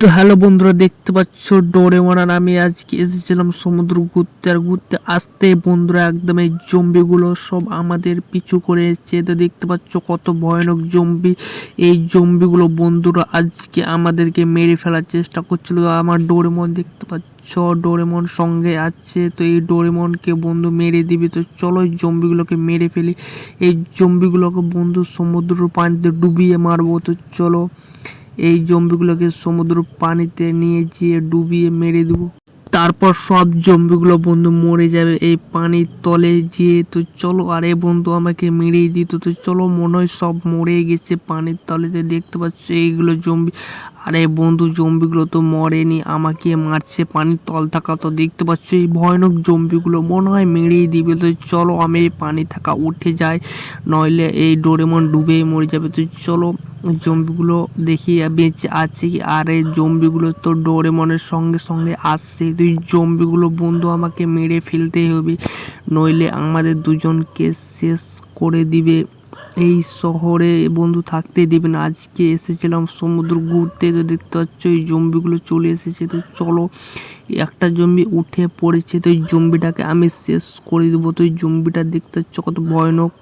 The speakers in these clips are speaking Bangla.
তো হ্যালো বন্ধুরা দেখতে পাচ্ছ ডোরেমন আর আমি আজকে এসেছিলাম সমুদ্র ঘুরতে আর ঘুরতে আসতে। বন্ধুরা একদম এই জম্বিগুলো সব আমাদের পিছু করে এসছে তো দেখতে পাচ্ছ কত ভয়ানক জম্বি এই জম্বিগুলো বন্ধুরা আজকে আমাদেরকে মেরে ফেলার চেষ্টা করছিল। আমার ডোরেমন দেখতে পাচ্ছ, ডোরেমন সঙ্গে আছে। তো এই ডোরেমনকে বন্ধু মেরে দিবি। তো চলো এই জম্বিগুলোকে মেরে ফেলি। এই জম্বিগুলোকে বন্ধু সমুদ্র পানিতে ডুবিয়ে মারবো। তো চলো এই জম্বিগুলোকে সমুদ্র পানিতে নিয়ে যেয়ে ডুবিয়ে মেরে দেবো। তারপর সব জম্বিগুলো বন্ধু মরে যাবে। এই পানির তলে যেয়ে তো চলো, আরে বন্ধু আমাকে মেরেই দিত। তো চলো, মনে হয় সব মরে গেছে পানির তলেতে। দেখতে পাচ্ছ, এইগুলো জম্বি। আরে বন্ধু, জম্বিগুলো তো মরেনি, আমাকে মারছে পানির তল থাকা তো দেখতে পাচ্ছ, এই ভয়ানক জম্বিগুলো মনে হয় মেরেই দিবে, তো চলো আমি এই পানি থাকা উঠে যাই, নইলে এই ডোরেমন ডুবেই মরে যাবে, তো চলো জম্বিগুলো দেখি বেঁচে আছে কি, আর এই জম্বিগুলো তো ডোরেমনের সঙ্গে সঙ্গে আসছে তুই জম্বিগুলো বন্ধু আমাকে মেরে ফেলতেই হবে, নইলে আমাদের দুজনকে শেষ করে দিবে। এই শহরে বন্ধু থাকতে দিবে না। আজকে এসেছিলাম সমুদ্র ঘুরতে, তো দেখতে পাচ্ছ এই জম্বিগুলো চলে এসেছে। তো চলো, একটা জম্বি উঠে পড়েছে, তো এই জম্বিটাকে আমি শেষ করে দেবো। তো এই জম্বিটা দেখতে পাচ্ছ কত ভয়ানক।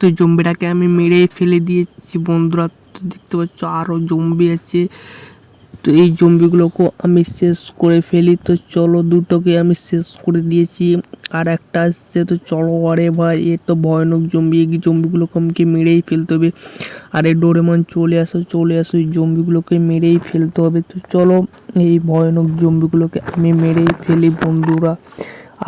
তো জম্বিটাকে আমি মেরে ফেলে দিয়েছি বন্ধুরা। তো দেখতে পাচ্ছ আরও জম্বি আছে। তো এই জম্বিগুলোকে আমি শেষ করে ফেলি। তো চলো দুটোকে আমি শেষ করে দিয়েছি। আর একটা আসছে, তো চলো আরে ভাই, এ তো ভয়ানক জম্বি। এই জম্বিগুলোকে আমাকে মেরেই ফেলতে হবে। আরে ডোরেমন, চলে আসো চলে আসো। এই জম্বিগুলোকে মেরেই ফেলতে হবে। তো চলো, এই ভয়ানক জম্বিগুলোকে আমি মেরেই ফেলি বন্ধুরা।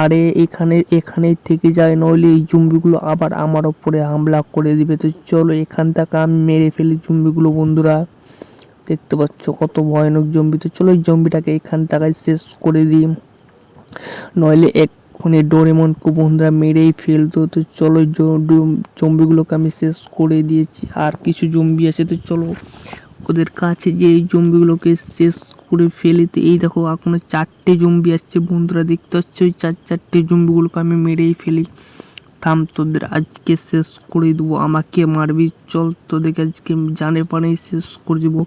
আরে এখানে, এখানেই থেকে যায়, নইলে এই জম্বিগুলো আবার আমার ওপরে হামলা করে দিবে। তো চলো, এখান থেকে আমি মেরে ফেলি জম্বিগুলো বন্ধুরা। দেখতে পাচ্ছ কত ভয়ানক জম্বি তো চলো এই জম্বিটাকে এখান থেকে শেষ করে দিই। নইলে এক্ষুনি ডোরেমনকে বন্ধুরা মেরেই ফেলতো। তো চলো জম্বিগুলোকে আমি শেষ করে দিয়েছি। আর কিছু জম্বি আছে, তো চলো ওদের কাছে যে এই জম্বিগুলোকে শেষ করে ফেলে। তো এই দেখো, এখনও চারটে জম্বি আসছে বন্ধুরা, দেখতে পাচ্ছ? ওই চার চারটে জম্বিগুলোকে আমি মেরেই ফেলি। থাম তোদের, আজকে শেষ করে দেবো। আমাকে মারবি, চল তোদেরকে আজকে জানে পানেই শেষ করে দেবো।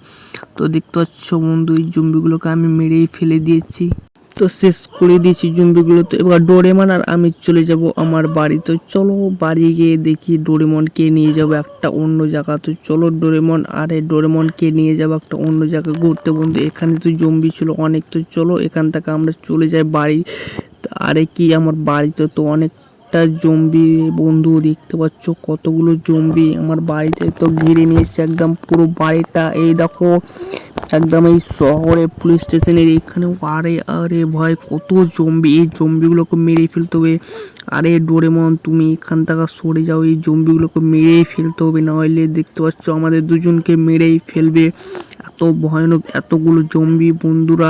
তো দেখতে পাচ্ছ বন্ধু, এই জম্বিগুলোকে আমি মেরেই ফেলে দিয়েছি। তো শেষ করে দিয়েছি জম্বিগুলো। তো এবার ডোরেমন আর আমি চলে যাব আমার বাড়ি তো চলো বাড়ি গিয়ে দেখি ডোরেমনকে নিয়ে যাব একটা অন্য জায়গা। তো চলো ডোরেমন, আরে ডোরেমনকে নিয়ে যাব একটা অন্য জায়গা ঘুরতে বন্ধু। এখানে তো জম্বি ছিল অনেক। তো চলো এখান থেকে আমরা চলে যাই বাড়ি। আরে কি, আমার বাড়িতে তো অনেকটা জম্বি বন্ধু দেখতে পাচ্ছ, কতগুলো জম্বি আমার বাড়িতে তো ঘিরে নিয়েছে একদম পুরো বাড়িটা। এই দেখো, একদম এই শহরে পুলিশ স্টেশনের এখানে আরে আরে ভয় কত জম্বি এই জম্বিগুলোকে মেরে ফেলতে হবে। আরে ডোরেমন, তুমি এখান থেকে সরে যাও। এই জম্বিগুলোকে মেরেই ফেলতে হবে। নাহলে দেখতে পাচ্ছ, আমাদের দুজনকে মেরেই ফেলবে। এত ভয়ানক, এতগুলো জম্বি বন্ধুরা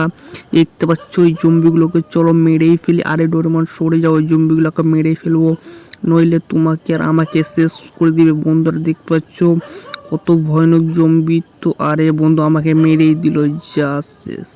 দেখতে পাচ্ছ ওই জম্বিগুলোকে চলো মেরেই ফেলি। আরে ডোরেমন, সরে যাও ওই জম্বিগুলোকে মেরেই ফেলব। নইলে তোমাকে আর আমাকে শেষ করে দিবে। বন্ধুরা দেখতে পাচ্ছ, কত ভয়ানক জম্বি তো, আরে বন্ধু আমাকে মেরেই দিল, যা শেষ।